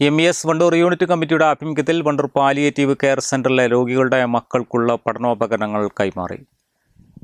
M S Wandoor unit കമ്മിറ്റിയുടെ ആഭിമുഖ്യത്തിൽ Wandoor palliative care സെന്ററിലെ രോഗികളുടെ മക്കൾക്കുള്ള പഠനോപകരണങ്ങൾ കൈമാറി.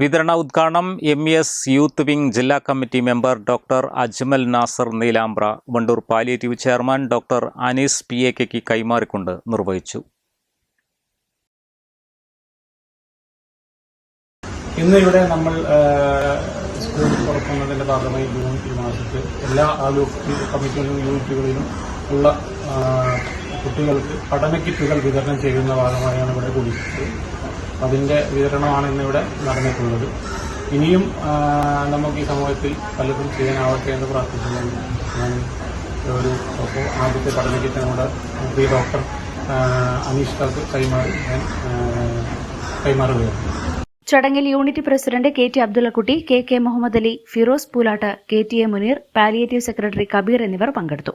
വിതരണ ഉദ്ഘാടനം എം എസ് യൂത്ത് വിംഗ് ജില്ലാ committee member doctor Ajmal Nasar Neelambra Wandoor palliative chairman doctor Anees P A കെക്ക് കൈമാറിക്കൊണ്ട് നിർവഹിച്ചു. ഇന്ന് ഇവിടെ നമ്മൾ സ്കൂൾ തുറക്കുന്നതിന്റെ ഭാഗമായി ജൂൺ ഈ മാസത്തിൽ എല്ലാ ആലോചിക കമ്മിറ്റികളിലും യൂണിറ്റുകളിലും ഉള്ള കുട്ടികൾക്ക് പഠന കിറ്റുകൾ വിതരണം ചെയ്യുന്ന ഭാഗമായാണ് ഇവിടെ കുടിച്ചത് അതിന്റെ വിതരണമാണ് ഇന്നിവിടെ നടന്നിട്ടുള്ളത്. ഇനിയും നമുക്ക് ഈ സമൂഹത്തിൽ പലതും ചെയ്യാനാവട്ടെ എന്ന് പ്രാർത്ഥിക്കുന്നു. ഞാൻ ഒരു ആദ്യത്തെ പഠന കിറ്റ് നമ്മുടെ പ്രിയ ഡോക്ടർ അനീഷ് കാക്ക് കൈമാറി ഞാൻ കൈമാറുകയാണ്. ചടങ്ങിൽ unit president K T Abdullakutty K K Muhammad Ali Firoz Poolatt K T A Muneer palliative secretary Kabeer എന്നിവർ പങ്കെടുത്തു.